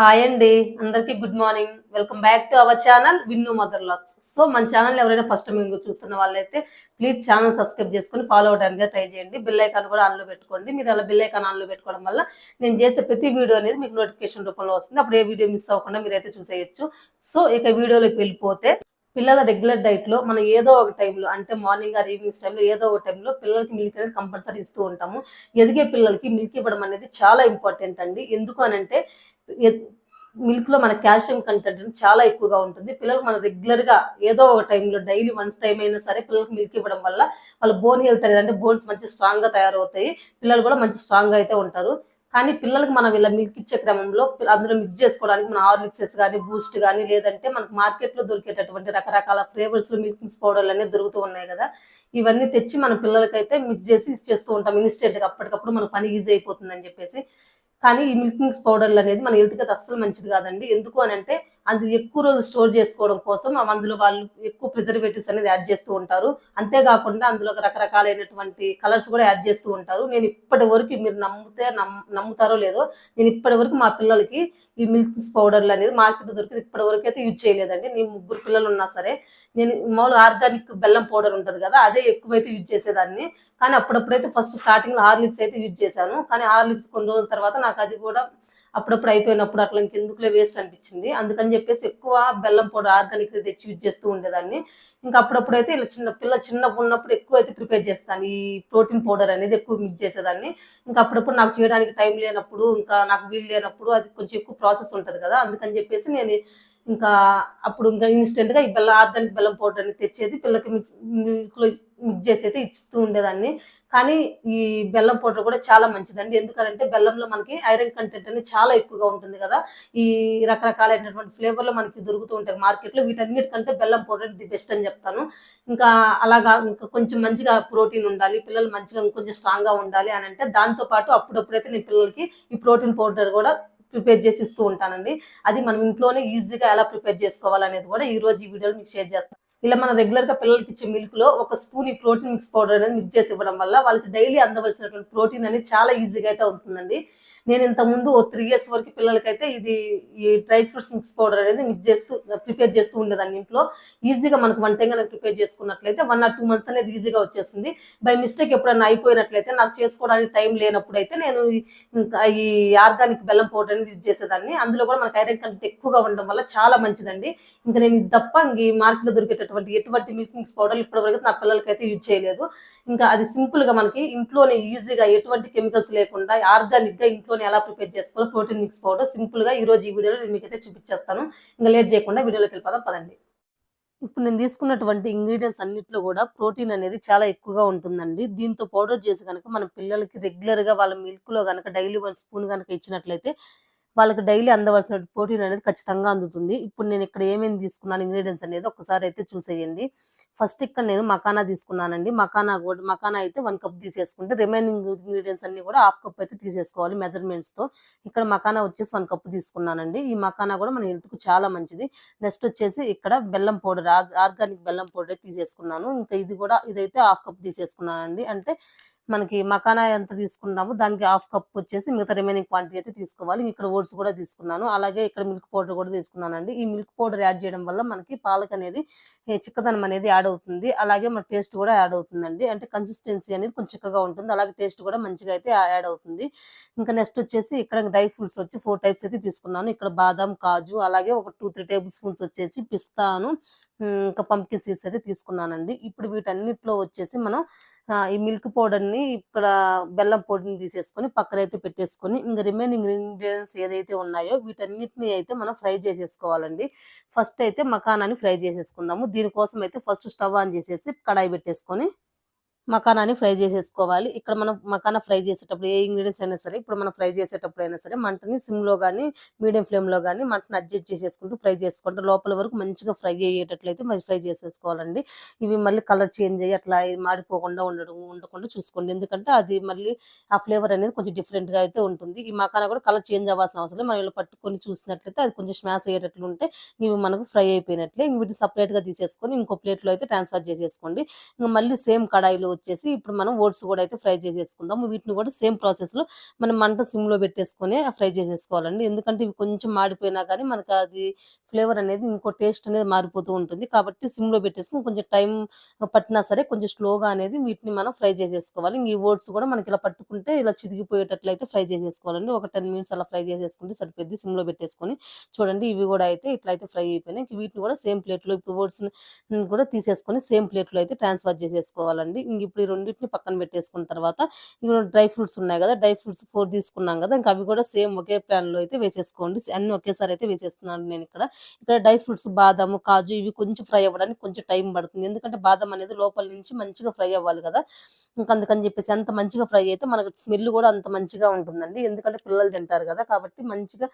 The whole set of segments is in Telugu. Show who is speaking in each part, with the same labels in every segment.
Speaker 1: హాయ్ అండి. అందరికీ good morning welcome back to our channel Vinnu mother lakhs so మన ఛానల్ ఎవరైనా ఫస్ట్ మీరు చూస్తున్న వాళ్ళైతే ప్లీజ్ ఛానల్ సబ్స్క్రైబ్ చేసుకొని ఫాలో అవడానికి ట్రై చేయండి. బిల్ ఐకాన్ కూడా ఆన్లో పెట్టుకోండి. మీరు అలా బిల్ ఐకాన్ ఆన్లో పెట్టుకోవడం వల్ల నేను చేసే ప్రతి వీడియో అనేది మీకు నోటిఫికేషన్ రూపంలో వస్తుంది. అప్పుడు ఏ వీడియో మిస్ అవ్వకుండా మీరైతే చూసేయచ్చు. సో ఇక వీడియోలోకి వెళ్ళిపోతే పిల్లల రెగ్యులర్ డైట్లో మనం ఏదో ఒక టైంలో అంటే మార్నింగ్ ఆర్ ఈవినింగ్స్ టైంలో ఏదో ఒక టైంలో పిల్లలకి మిల్క్ అనేది కంపల్సరీ ఇస్తూ ఉంటాము. ఎదిగే పిల్లలకి మిల్క్ ఇవ్వడం అనేది చాలా ఇంపార్టెంట్ అండి. ఎందుకు అనంటే మిల్క్లో మన కాల్షియం కంటెంట్ చాలా ఎక్కువగా ఉంటుంది. పిల్లలు మనం రెగ్యులర్గా ఏదో ఒక టైంలో డైలీ వన్స్ టైం అయినా సరే పిల్లలకు మిల్క్ ఇవ్వడం వల్ల వాళ్ళ బోన్ హెల్త్ అనేది అంటే బోన్స్ మంచి స్ట్రాంగ్గా తయారవుతాయి. పిల్లలు కూడా మంచి స్ట్రాంగ్గా అయితే ఉంటారు. కానీ పిల్లలకు మనం ఇలా మిల్క్ ఇచ్చే క్రమంలో అందులో మిక్స్ చేసుకోవడానికి మన హార్లిక్సెస్ కానీ బూస్ట్ కానీ లేదంటే మనకు మార్కెట్లో దొరికేటటువంటి రకరకాల ఫ్లేవర్స్లో మిల్క్ మిక్స్ పౌడర్లు అనేవి దొరుకుతూ ఉన్నాయి కదా. ఇవన్నీ తెచ్చి మన పిల్లలకైతే మిక్స్ చేసి చేస్తూ ఉంటాం ఇన్స్టెంట్ అప్పటికప్పుడు మన పని ఈజీ అయిపోతుంది అని చెప్పేసి. కానీ ఈ మిల్కింగ్స్ పౌడర్లు అనేది మన హెల్త్కి అస్సలు మంచిది కాదండి. ఎందుకు అని అంటే అది ఎక్కువ రోజు స్టోర్ చేసుకోవడం కోసం అందులో వాళ్ళు ఎక్కువ ప్రిజర్వేటివ్స్ అనేది యాడ్ చేస్తూ ఉంటారు. అంతేకాకుండా అందులో రకరకాలైనటువంటి కలర్స్ కూడా యాడ్ చేస్తూ ఉంటారు. నేను ఇప్పటి వరకు మీరు నమ్మితే నమ్ముతారో లేదో నేను ఇప్పటి వరకు మా పిల్లలకి ఈ మిల్క్ పౌడర్లు అనేది మార్కెట్ దొరికి ఇప్పటి వరకు అయితే యూజ్ చేయలేదండి. నేను ముగ్గురు పిల్లలు ఉన్నా సరే నేను మామూలుగా ఆర్గానిక్ బెల్లం పౌడర్ ఉంటుంది కదా అదే ఎక్కువైతే యూజ్ చేసేదాన్ని. కానీ అప్పుడప్పుడైతే ఫస్ట్ స్టార్టింగ్లో హార్లిక్స్ అయితే యూజ్ చేశాను. కానీ హార్లిక్స్ కొన్ని రోజుల తర్వాత నాకు అది కూడా అప్పుడప్పుడు అయిపోయినప్పుడు అట్లా ఇంకెందుకులే వేస్ట్ అనిపించింది. అందుకని చెప్పేసి ఎక్కువ బెల్లం పౌడర్ ఆర్గానిక్ తెచ్చి యూజ్ చేస్తూ ఉండేదాన్ని. ఇంకా అప్పుడప్పుడు అయితే ఇలా చిన్న పిల్ల చిన్నప్పుడు ఉన్నప్పుడు ఎక్కువ అయితే ప్రిపేర్ చేస్తాను. ఈ ప్రోటీన్ పౌడర్ అనేది ఎక్కువ మిక్స్ చేసేదాన్ని. ఇంకా అప్పుడప్పుడు నాకు చేయడానికి టైం లేనప్పుడు ఇంకా నాకు వీలు లేనప్పుడు అది కొంచెం ఎక్కువ ప్రాసెస్ ఉంటుంది కదా. అందుకని చెప్పేసి నేను ఇంకా అప్పుడు ఇంకా ఇన్స్టెంట్గా ఈ బెల్లం ఆర్గానిక్ బెల్లం పౌడర్ అనేది తెచ్చేది. పిల్లకి మిక్స్ మిక్స్ చేసి అయితే ఇస్తూ ఉండేదాన్ని. కానీ ఈ బెల్లం పౌడర్ కూడా చాలా మంచిదండి. ఎందుకంటే బెల్లంలో మనకి ఐరన్ కంటెంట్ అనేది చాలా ఎక్కువగా ఉంటుంది కదా. ఈ రకరకాలైనటువంటి ఫ్లేవర్లో మనకి దొరుకుతూ ఉంటాయి మార్కెట్లో వీటన్నిటికంటే బెల్లం పౌడర్ ది బెస్ట్ అని చెప్తాను. ఇంకా అలాగా ఇంకా కొంచెం మంచిగా ప్రోటీన్ ఉండాలి పిల్లలు మంచిగా కొంచెం స్ట్రాంగ్గా ఉండాలి అని అంటే దాంతో పాటు అప్పుడప్పుడైతే నేను పిల్లలకి ఈ ప్రోటీన్ పౌడర్ కూడా ప్రిపేర్ చేసి ఇస్తూ ఉంటానండి. అది మనం ఇంట్లోనే ఈజీగా ఎలా ప్రిపేర్ చేసుకోవాలనేది కూడా ఈ రోజు ఈ వీడియోలో మీకు షేర్ చేస్తాను. ఇలా మనం రెగ్యులర్గా పిల్లలకి ఇచ్చే మిల్క్లో ఒక స్పూన్ ఈ ప్రోటీన్ మిక్స్ పౌడర్ అనేది మిక్స్ చేసి ఇవ్వడం వల్ల వాళ్ళకి డైలీ అందవలసినటువంటి ప్రోటీన్ అనేది చాలా ఈజీగా అయితే ఉంటుందండి. నేను ఇంత ముందు ఓ త్రీ ఇయర్స్ వరకు పిల్లలకైతే ఇది ఈ డ్రై ఫ్రూట్స్ మిక్స్ పౌడర్ అనేది మిక్స్ చేస్తూ ప్రిపేర్ చేస్తూ ఉండేదాన్ని ఇంట్లో. ఈజీగా మనకు వన్ టైం ప్రిపేర్ చేసుకున్నట్లయితే వన్ ఆర్ టూ మంత్స్ అనేది ఈజీగా వచ్చేసింది బై మిస్టేక్ ఎప్పుడైనా అయిపోయినట్లయితే నాకు చేసుకోవడానికి టైం లేనప్పుడు అయితే నేను ఇంకా ఈ ఆర్గానిక్ బెల్లం పౌడర్ అనేది యూజ్ చేసేదాన్ని. అందులో కూడా మనకి ఐరన్ కంటెంట్ ఎక్కువగా ఉండడం వల్ల చాలా మంచిదండి. ఇంకా నేను ఇది తప్ప ఇంక ఈ మార్కెట్లో దొరికేటటువంటి ఎటువంటి మిల్క్ మిక్స్ పౌడర్ ఇప్పటివరకు నా పిల్లలకైతే యూజ్ చేయలేదు. ఇంకా అది సింపుల్గా మనకి ఇంట్లోనే ఈజీగా ఎటువంటి కెమికల్స్ లేకుండా ఆర్గానిక్గా ఇంట్లోనే ఎలా ప్రిపేర్ చేసుకోవాలో ప్రోటీన్ మిక్స్ పౌడర్ సింపుల్గా ఈ రోజు ఈ వీడియోలో నేను మీకైతే చూపించేస్తాను. ఇంకా లేట్ చేయకుండా వీడియోలోకి వెళ్ళిపోదాం పదండి. ఇప్పుడు నేను తీసుకున్నటువంటి ఇంగ్రీడియంట్స్ అన్నిట్లో కూడా ప్రోటీన్ అనేది చాలా ఎక్కువగా ఉంటుందండి. దీంతో పౌడర్ చేసి కనుక మన పిల్లలకి రెగ్యులర్గా వాళ్ళ మిల్క్లో కనుక డైలీ వన్ స్పూన్ కనుక ఇచ్చినట్లయితే వాళ్ళకి డైలీ అందవలసిన ప్రోటీన్ అనేది ఖచ్చితంగా అందుతుంది. ఇప్పుడు నేను ఇక్కడ ఏమేమి తీసుకున్నాను ఇంగ్రీడియంట్స్ అనేది ఒకసారి అయితే చూసేయండి. ఫస్ట్ ఇక్కడ నేను మకానా తీసుకున్నానండి. మకానా కూడా మకానా అయితే వన్ కప్ తీసేసుకుంటే రిమైనింగ్ ఇంగ్రీడియంట్స్ అన్ని కూడా హాఫ్ కప్ అయితే తీసేసుకోవాలి మెజర్మెంట్స్తో ఇక్కడ మకానా వచ్చేసి వన్ కప్ తీసుకున్నానండి. ఈ మకానా కూడా మన హెల్త్కు చాలా మంచిది. నెక్స్ట్ వచ్చేసి ఇక్కడ బెల్లం పౌడర్ ఆర్గానిక్ బెల్లం పౌడర్ తీసేసుకున్నాను. ఇంకా ఇది కూడా ఇదైతే హాఫ్ కప్ తీసేసుకున్నానండి. అంటే మనకి మకానా ఎంత తీసుకున్నామో దానికి హాఫ్ కప్ వచ్చేసి మిగతా రిమైనింగ్ క్వాంటిటీ అయితే తీసుకోవాలి. ఇక్కడ ఓట్స్ కూడా తీసుకున్నాను. అలాగే ఇక్కడ మిల్క్ పౌడర్ కూడా తీసుకున్నానండి. ఈ మిల్క్ పౌడర్ యాడ్ చేయడం వల్ల మనకి పాలక్ అనేది చిక్కదనం అనేది యాడ్ అవుతుంది. అలాగే మన టేస్ట్ కూడా యాడ్ అవుతుందండి. అంటే కన్సిస్టెన్సీ అనేది కొంచెం చిక్కగా ఉంటుంది. అలాగే టేస్ట్ కూడా మంచిగా అయితే యాడ్ అవుతుంది. ఇంకా నెక్స్ట్ వచ్చేసి ఇక్కడ డ్రై ఫ్రూట్స్ వచ్చి ఫోర్ టైప్స్ అయితే తీసుకున్నాను. ఇక్కడ బాదం కాజు అలాగే ఒక టూ త్రీ టేబుల్ స్పూన్స్ వచ్చేసి పిస్తాను. ఇంకా పంకిన్ సీడ్స్ అయితే తీసుకున్నానండి. ఇప్పుడు వీటన్నిటిలో వచ్చేసి మనం ఈ మిల్క్ పౌడర్ని ఇక్కడ బెల్లం పొడిని తీసేసుకొని పక్కన అయితే పెట్టేసుకొని ఇంకా రిమైనింగ్ ఇంగ్రీడియంట్స్ ఏదైతే ఉన్నాయో వీటన్నిటిని అయితే మనం ఫ్రై చేసేసుకోవాలండి. ఫస్ట్ అయితే మకానాన్ని ఫ్రై చేసేసుకుందాము. దీనికోసం అయితే ఫస్ట్ స్టవ్ ఆన్ చేసేసి కడాయి పెట్టేసుకొని మకానాన్ని ఫ్రై చేసేసుకోవాలి. ఇక్కడ మనం మకానా ఫ్రై చేసేటప్పుడు ఏ ఇంగ్రీడియంట్స్ అయినా సరే ఇప్పుడు మనం ఫ్రై చేసేటప్పుడు అయినా సరే మంటని సిమ్లో కానీ మీడియం ఫ్లేమ్లో కానీ మంటని అడ్జస్ట్ చేసేసుకుంటూ ఫ్రై చేసుకుంటూ లోపల వరకు మంచిగా ఫ్రై అయ్యేటట్లయితే మరి ఫ్రై చేసేసుకోవాలండి. ఇవి మళ్ళీ కలర్ చేంజ్ అయ్యి అట్లా మాడిపోకుండా ఉండడం ఉండకుండా చూసుకోండి. ఎందుకంటే అది మళ్ళీ ఆ ఫ్లేవర్ అనేది కొంచెం డిఫరెంట్గా అయితే ఉంటుంది. ఈ మకానా కూడా కలర్ చేంజ్ అవ్వాల్సిన అవసరం మనం ఇలా పట్టుకొని చూసినట్లయితే అది కొంచెం స్మాష్ అయ్యేటట్లు ఉంటే ఇవి మనకు ఫ్రై అయిపోయినట్లే. వీటిని సపరేట్గా తీసేసుకొని ఇంకో ప్లేట్లో అయితే ట్రాన్స్ఫర్ చేసేసుకోండి. ఇంకా మళ్ళీ సేమ్ కడాయిలో వచ్చేసి ఇప్పుడు మనం ఓట్స్ కూడా అయితే ఫ్రై చేసేసుకుందాము. వీటిని కూడా సేమ్ ప్రాసెస్లో మనం మంట సిమ్లో పెట్టేసుకొని ఫ్రై చేసేసుకోవాలండి. ఎందుకంటే ఇవి కొంచెం మాడిపోయినా కానీ మనకు అది ఫ్లేవర్ అనేది ఇంకో టేస్ట్ అనేది మారిపోతూ ఉంటుంది. కాబట్టి సిమ్లో పెట్టేసుకుని కొంచెం టైం పట్టినా సరే కొంచెం స్లోగా అనేది వీటిని మనం ఫ్రై చేసేసుకోవాలి. ఈ ఓట్స్ కూడా మనకి ఇలా పట్టుకుంటే ఇలా చిదిగిపోయేటట్లయితే ఫ్రై చేసేసుకోవాలండి. ఒక టెన్ మినిట్స్ అలా ఫ్రై చేసేసుకుంటే సరిపోద్ది సిమ్లో పెట్టేసుకొని. చూడండి ఇవి కూడా అయితే ఇట్లా అయితే ఫ్రై అయిపోయినాయి. వీటిని కూడా సేమ్ ప్లేట్లో ఇప్పుడు ఓట్స్ కూడా తీసేసుకొని సేమ్ ప్లేట్లో అయితే ట్రాన్స్ఫర్ చేసేసుకోవాలండి. ఇంక ఇప్పుడు ఈ రెండింటిని పక్కన పెట్టేసుకున్న తర్వాత ఇప్పుడు డ్రై ఫ్రూట్స్ ఉన్నాయి కదా డ్రై ఫ్రూట్స్ ఫోర్ తీసుకున్నాం కదా ఇంకా అవి కూడా సేమ్ ఒకే ప్లాన్లో అయితే వేసేసుకోండి. అన్ని ఒకేసారి అయితే వేసేస్తున్నాను నేను ఇక్కడ. ఇక్కడ డ్రై ఫ్రూట్స్ బాదము కాజు ఇవి కొంచెం ఫ్రై అవ్వడానికి కొంచెం టైం పడుతుంది. ఎందుకంటే బాదం అనేది లోపల నుంచి మంచిగా ఫ్రై అవ్వాలి కదా ఇంకా అందుకని చెప్పేసి అంత మంచిగా ఫ్రై అయితే మనకు స్మెల్ కూడా అంత మంచిగా ఉంటుందండి. ఎందుకంటే పిల్లలు తింటారు కదా కాబట్టి మంచిగా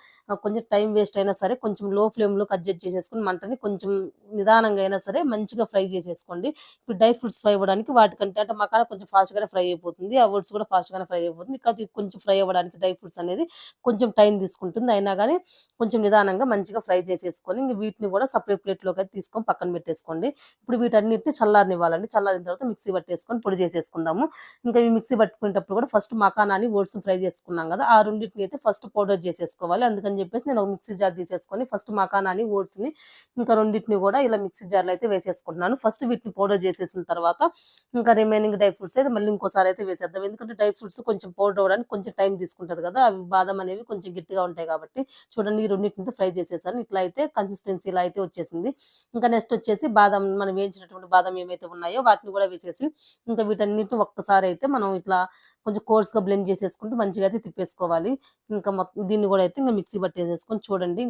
Speaker 1: కొంచెం టైం వేస్ట్ అయినా సరే కొంచెం లో ఫ్లేమ్లో అడ్జస్ట్ చేసేసుకుని మంటని కొంచెం నిదానంగా అయినా సరే మంచిగా ఫ్రై చేసేసుకోండి. ఇప్పుడు డ్రై ఫ్రూట్స్ ఫ్రై అవ్వడానికి వాటికంటే అంటే మకాన కొంచెం ఫాస్ట్గానే ఫ్రై అయిపోతుంది. ఆ ఓట్స్ కూడా ఫాస్ట్గానే ఫ్రై అయిపోతుంది. కాకపోతే కొంచెం ఫ్రై అవ్వడానికి డ్రై ఫ్రూట్స్ అనేది కొంచెం టైం తీసుకుంటుంది. అయినా కానీ కొంచెం నిదానంగా మంచిగా ఫ్రై చేసేసుకొని ఇంక వీటిని కూడా సపరేట్ ప్లేట్లోకి అయితే తీసుకొని పక్కన పెట్టేసుకోండి. ఇప్పుడు వీటన్నిటిని చల్లారనివ్వాలండి. చల్లారిన తర్వాత మిక్సీ పట్టేసుకొని పొడి చేసేసుకుందాము. ఇంకా ఈ మిక్సీ పట్టుకునేటప్పుడు కూడా ఫస్ట్ మకానాన్ని ఓట్స్ ఫ్రై చేసుకున్నాం కదా ఆ రెండింటిని అయితే ఫస్ట్ పౌడర్ చేసేసుకోవాలి. అందుకని చెప్పేసి నేను ఒక మిక్సీ జార్ తీసేసుకొని ఫస్ట్ మకానాన్ని ఓట్స్ని ఇంకా రెండింటిని కూడా ఇలా మిక్సీ జార్లో అయితే వేసేసుకుంటున్నాను. ఫస్ట్ వీటిని పౌడర్ చేసేసిన తర్వాత ఇంకా రిమైనింగ్ డ్రై ఫ్రూట్స్ అయితే మళ్ళీ ఇంకోసారి అయితే వేసేద్దాం. ఎందుకంటే డ్రై ఫ్రూట్స్ కొంచెం పౌడర్ అవ్వడానికి కొంచెం టైం తీసుకుంటుంది కదా అవి బాదం అనేవి కొంచెం గట్టిగా ఉంటాయి కాబట్టి చూడండి ఈ రెండింటిని ఫ్రై చేసేసాను. ఇట్లా అయితే కన్సిస్టెన్సీ ఇలా అయితే వచ్చేసింది. ఇంకా నెక్స్ట్ వచ్చేసి బాదం మనం వేయించినటువంటి బాదం ఏమైతే ఉన్నాయో వాటిని కూడా వేసేసి ఇంకా వీటన్నిటిని ఒక్కసారి అయితే మనం ఇట్లా కొంచెం కోర్స్గా బ్లెండ్ చేసేసుకుంటూ మంచిగా అయితే తిప్పేసుకోవాలి. ఇంకా మొత్తం దీన్ని కూడా అయితే ఇంకా మిక్సీ పట్టేసేసుకొని చూడండి.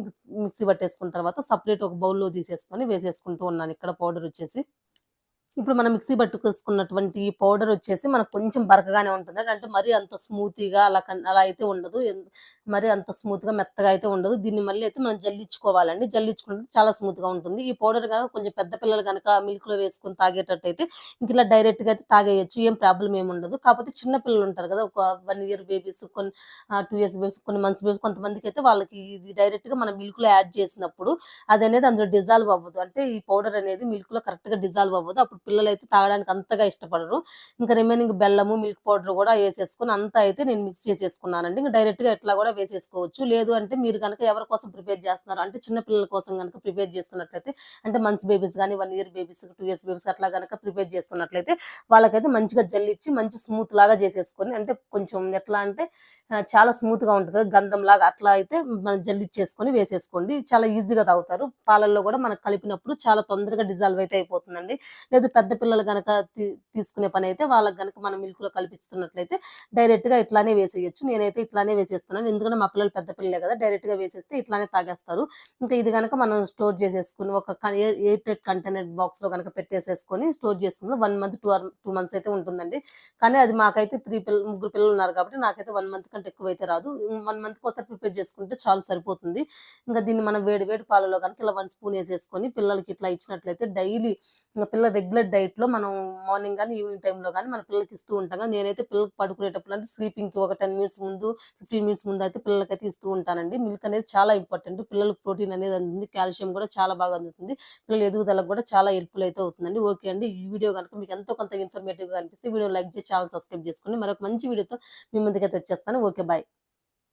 Speaker 1: మిక్సీ పట్టేసుకున్న తర్వాత సపరేట్ ఒక బౌల్లో తీసేసుకొని వేసేసుకుంటూ ఉన్నాను. ఇక్కడ పౌడర్ వచ్చేసి ఇప్పుడు మనం మిక్సీ పట్టుకొసుకున్నటువంటి ఈ పౌడర్ వచ్చేసి మనకు కొంచెం బరకగానే ఉంటుంది. అంటే మరీ అంత స్మూతీగా అలా అలా అయితే ఉండదు. మరీ అంత స్మూత్గా మెత్తగా అయితే ఉండదు. దీన్ని మళ్ళీ అయితే మనం జల్లించుకోవాలండి. జల్లించుకుంటే చాలా స్మూత్గా ఉంటుంది. ఈ పౌడర్ కనుక కొంచెం పెద్ద పిల్లలు కనుక మిల్క్లో వేసుకొని తాగేటట్టు అయితే ఇంక ఇలా డైరెక్ట్గా అయితే తాగేయచ్చు. ఏం ప్రాబ్లం ఏమి ఉండదు. కాకపోతే చిన్న పిల్లలు ఉంటారు కదా ఒక వన్ ఇయర్ బేబీస్ కొన్ని టూ ఇయర్స్ బేబీస్ కొన్ని మంత్స్ బేబీస్ కొంతమందికి అయితే వాళ్ళకి ఇది డైరెక్ట్గా మనం మిల్క్లో యాడ్ చేసినప్పుడు అది అనేది అందులో డిజాల్వ్ అవ్వదు. అంటే ఈ పౌడర్ అనేది మిల్క్లో కరెక్ట్గా డిజాల్వ్ అవ్వదు. అప్పుడు పిల్లలు అయితే తాగడానికి అంతగా ఇష్టపడరు. ఇంకా రిమైనింగ్ బెల్లము మిల్క్ పౌడర్ కూడా వేసేసుకుని అంతా అయితే నేను మిక్స్ చేసేసుకున్నానండి. ఇంకా డైరెక్ట్గా ఎట్లా కూడా వేసేసుకోవచ్చు. లేదు అంటే మీరు కనుక ఎవరి కోసం ప్రిపేర్ చేస్తున్నారు అంటే చిన్న పిల్లల కోసం కనుక ప్రిపేర్ చేస్తున్నట్లయితే అంటే మంత్స్ బేబీస్ కానీ one year babies two years babies అట్లా కనుక ప్రిపేర్ చేస్తున్నట్లయితే వాళ్ళకైతే మంచిగా జల్లిచ్చి మంచి స్మూత్ లాగా చేసేసుకొని అంటే కొంచెం ఎట్లా అంటే చాలా స్మూత్గా ఉంటుంది. గంధం లాగా అట్లా అయితే మనం జల్లిచ్చేసుకొని వేసేసుకోండి. చాలా ఈజీగా తాగుతారు. పాలల్లో కూడా మనకు కలిపినప్పుడు చాలా తొందరగా డిజాల్వ్ అయితే అయిపోతుందండి. లేదు పెద్ద పిల్లలు గనక తీసుకునే పని అయితే వాళ్ళకి గనక మనం మిల్క్లో కలిపిస్తున్నట్లయితే డైరెక్ట్గా ఇట్లానే వేసేయచ్చు. నేనైతే ఇట్లానే వేసేస్తున్నాను. ఎందుకంటే మా పిల్లలు పెద్ద పిల్లలే కదా డైరెక్ట్గా వేసేస్తే ఇట్లానే తాగేస్తారు. ఇంకా ఇది గనక మనం స్టోర్ చేసేసుకుని ఒక ఎయిట్ కంటైనర్ బాక్స్లో గనక పెట్టేసేసుకొని స్టోర్ చేసుకుని one month two two months అయితే ఉంటుందండి. కానీ అది మాకైతే త్రీ పిల్ల ముగ్గురు పిల్లలు ఉన్నారు కాబట్టి నాకైతే వన్ మంత్ కంటే ఎక్కువ అయితే రాదు వన్ మంత్ కోసం ప్రిపేర్ చేసుకుంటే చాలు సరిపోతుంది. ఇంకా దీన్ని మనం వేడి వేడి పాలలో కనుక ఇలా వన్ స్పూన్ వేసేసుకొని పిల్లలకి ఇట్లా ఇచ్చినట్లయితే డైలీ ఇంకా పిల్లల రెగ్యులర్ డైట్లో మనం మార్నింగ్ కానీ ఈవినింగ్ టైంలో కానీ మన పిల్లలకి ఇస్తూ ఉంటాం నేనైతే పిల్లలకి పడుకునేటప్పుడు అంటే స్లీపింగ్కి ఒక టెన్ మినిట్స్ ముందు ఫిఫ్టీన్ మినిట్స్ ముందు అయితే పిల్లలకైతే ఇస్తూ ఉంటానండి. మిల్క్ అనేది చాలా ఇంపార్టెంట్. పిల్లలకు ప్రోటీన్ అనేది అందుతుంది కాల్షియం కూడా చాలా బాగా అందుతుంది. పిల్లల ఎదుగుదలకు కూడా చాలా హెల్ప్ఫుల్ అయితే అవుతుందండి. ఓకే అండి. ఈ వీడియో కనుక మీకు ఎంతో కొంత ఇన్ఫర్మేటివ్గా అనిపిస్తే వీడియో లైక్ చేసి ఛానల్ సబ్స్క్రైబ్ చేసుకోండి మరొక మంచి వీడియోతో మీ ముందుకైతే వచ్చేస్తాను. ఓకే. బాయ్.